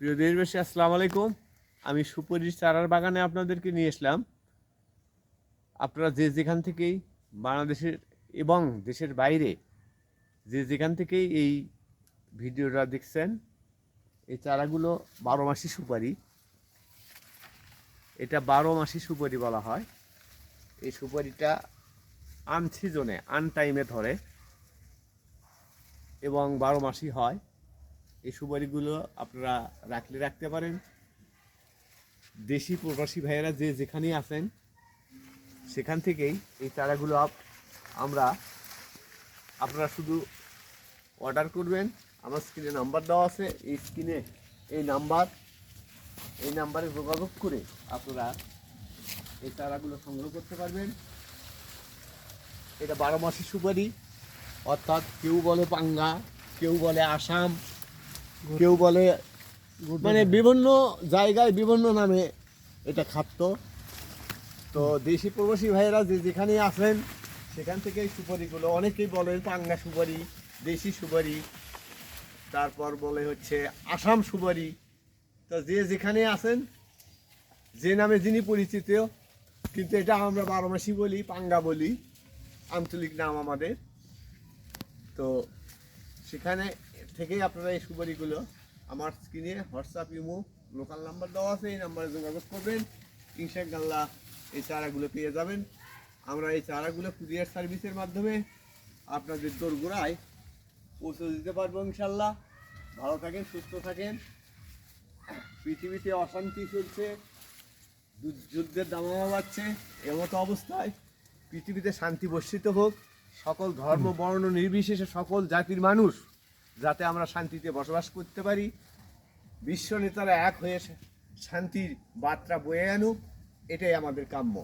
প্রিয় দেশবাসী, আসসালামু আলাইকুম। আমি সুপরির চারার বাগানে আপনাদেরকে নিয়ে এসলাম আপনারা যে যেখান থেকেই বাংলাদেশের এবং দেশের বাইরে যে যেখান থেকেই এই ভিডিওটা দেখছেন, এই চারাগুলো বারো মাসি সুপারি। এটা বারো মাসি সুপারি বলা হয়। এই সুপারিটা আন সিজনে আন টাইমে ধরে এবং বারো মাসই হয়। এই সুপারিগুলো আপনারা রাখলে রাখতে পারেন। দেশি প্রবাসী ভাইয়েরা যে যেখানেই আছেন, সেখান থেকেই এই চারাগুলো আমরা আপনারা শুধু অর্ডার করবেন। আমার স্ক্রিনে নাম্বার দেওয়া আছে। এই স্ক্রিনে এই নাম্বার এই নাম্বারে যোগাযোগ করে আপনারা এই চারাগুলো সংগ্রহ করতে পারবেন। এটা বারো মাসি সুপারি, অর্থাৎ কেউ বলে পাঙ্গা, কেউ বলে আসাম কেউ বলে মানে বিভিন্ন জায়গায় বিভিন্ন নামে এটা খাদ্য। তো দেশি প্রবাসী ভাইয়েরা যে যেখানেই আসেন সেখান থেকে সুপারিগুলো অনেকেই বলেন পাঙ্গা সুপারি দেশি সুপারি তারপর বলে হচ্ছে আসাম সুপারি। তো যে যেখানে আসেন যে নামে যিনি পরিচিত কিন্তু এটা আমরা বারো মাসি বলি পাঙ্গা বলি আঞ্চলিক নাম আমাদের। তো সেখানে থেকেই আপনারা এই সুপারিগুলো আমার স্ক্রিনে হোয়াটসঅ্যাপ, ইমো, লোকাল নাম্বার দেওয়া আছে, এই নাম্বারে যোগাযোগ করবেন। ইনশাআল্লাহ এই চারাগুলো পেয়ে যাবেন। আমরা এই চারাগুলো কুরিয়ার সার্ভিসের মাধ্যমে আপনাদের দোরগোড়ায় পৌঁছে দিতে পারব ইনশাল্লাহ ভালো থাকেন, সুস্থ থাকেন। পৃথিবীতে অশান্তি চলছে যুদ্ধের দামামা বাড়ছে, এমতো অবস্থায় পৃথিবীতে শান্তি বর্ষিত হোক। সকল ধর্ম, বর্ণ, নির্বিশেষে সকল জাতির মানুষ যাতে আমরা শান্তিতে বসবাস করতে পারি। বিশ্ব নেতারা এক হয়ে শান্তির বার্তা বয়ে আনুক, এটাই আমাদের কাম্য।